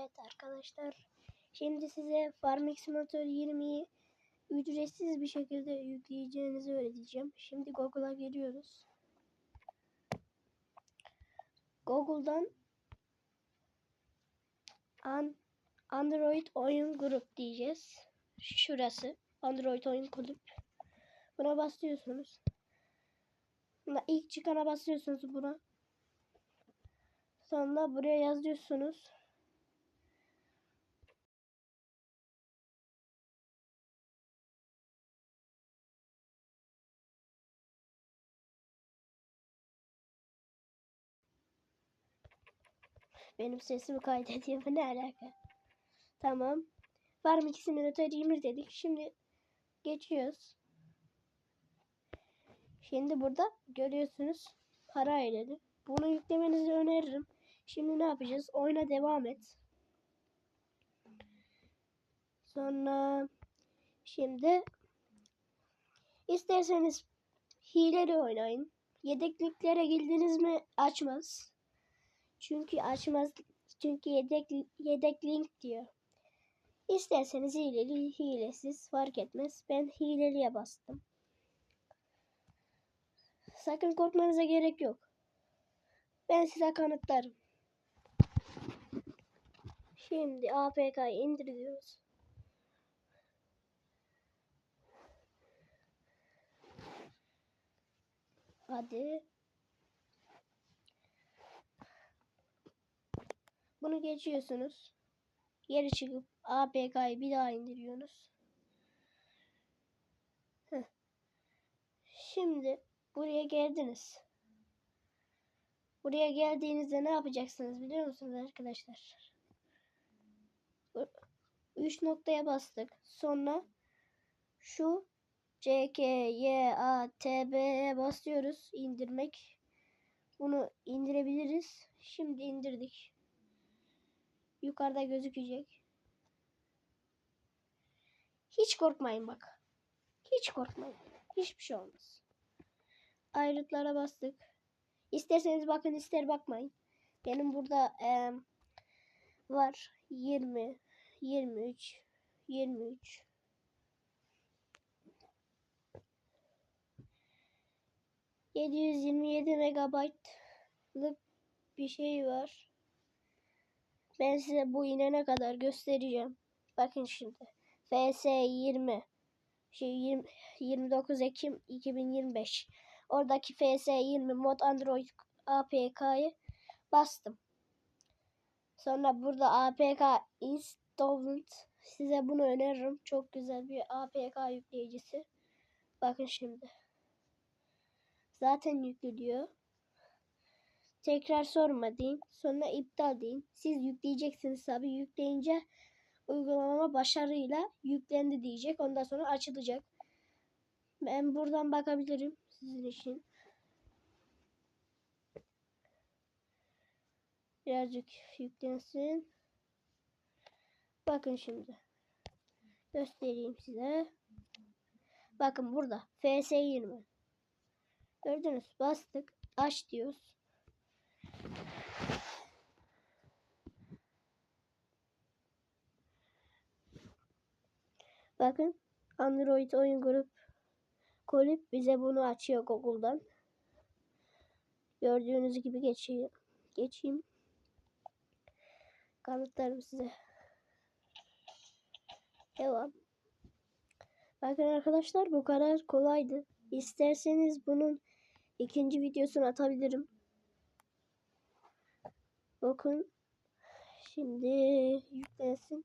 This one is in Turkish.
Evet arkadaşlar. Şimdi size Farming Simulator 20'yi ücretsiz bir şekilde yükleyeceğinizi öğreteceğim. Şimdi Google'a giriyoruz. Google'dan An Android oyun grup diyeceğiz. Şurası. Android oyun kulüp. Buna basıyorsunuz. Buna ilk çıkana basıyorsunuz buna. Sonra buraya yazıyorsunuz. Benim sesimi kaydediyor. Ne alaka? Tamam. Farm Simulator 20 dedik. Şimdi geçiyoruz. Şimdi burada görüyorsunuz para ayrıldı. Bunu yüklemenizi öneririm. Şimdi ne yapacağız? Oyuna devam et. Sonra şimdi isterseniz hileli oynayın. Yedekliklere girdiniz mi açmaz. Çünkü açmaz. Çünkü yedek yedek link diyor. İsterseniz hileli, hilesiz fark etmez. Ben hileliye bastım. Sakın korkmanıza gerek yok. Ben size kanıtlarım. Şimdi APK'yı indiriyoruz. Hadi. Bunu geçiyorsunuz. Geri çıkıp APK'yı bir daha indiriyorsunuz. Şimdi buraya geldiniz. Buraya geldiğinizde ne yapacaksınız biliyor musunuz arkadaşlar? Üç noktaya bastık. Sonra şu C, K, Y, A, T, B'ye basıyoruz. indirmek. Bunu indirebiliriz. Şimdi indirdik. Yukarıda gözükecek. Hiç korkmayın bak. Hiç korkmayın. Hiçbir şey olmaz. Ayrıtlara bastık. İsterseniz bakın ister bakmayın. Benim burada e, var 20, 23, 23. ...727 megabaytlık bir şey var. Ben size bu inene kadar göstereceğim. Bakın şimdi. FS 20 şey 20, 29 Ekim 2025 oradaki FS 20 mod Android APK'yı bastım. Sonra burada APK installed size bunu öneririm. Çok güzel bir APK yükleyicisi. Bakın şimdi. Zaten yüklü diyor. Tekrar sorma deyin. Sonra iptal deyin. Siz yükleyeceksiniz tabi. Yükleyince uygulama başarıyla yüklendi diyecek. Ondan sonra açılacak. Ben buradan bakabilirim sizin için. Birazcık yüklensin. Bakın şimdi. Göstereyim size. Bakın burada FS20. Gördünüz. Bastık. Aç diyoruz. Bakın Android oyun grup kulüp bize bunu açıyor Google'dan. Gördüğünüz gibi geçeyim. Geçeyim. Kanıtlarım size. Devam. Bakın arkadaşlar bu kadar kolaydı. İsterseniz bunun ikinci videosunu atabilirim. Bakın. Şimdi yüklensin.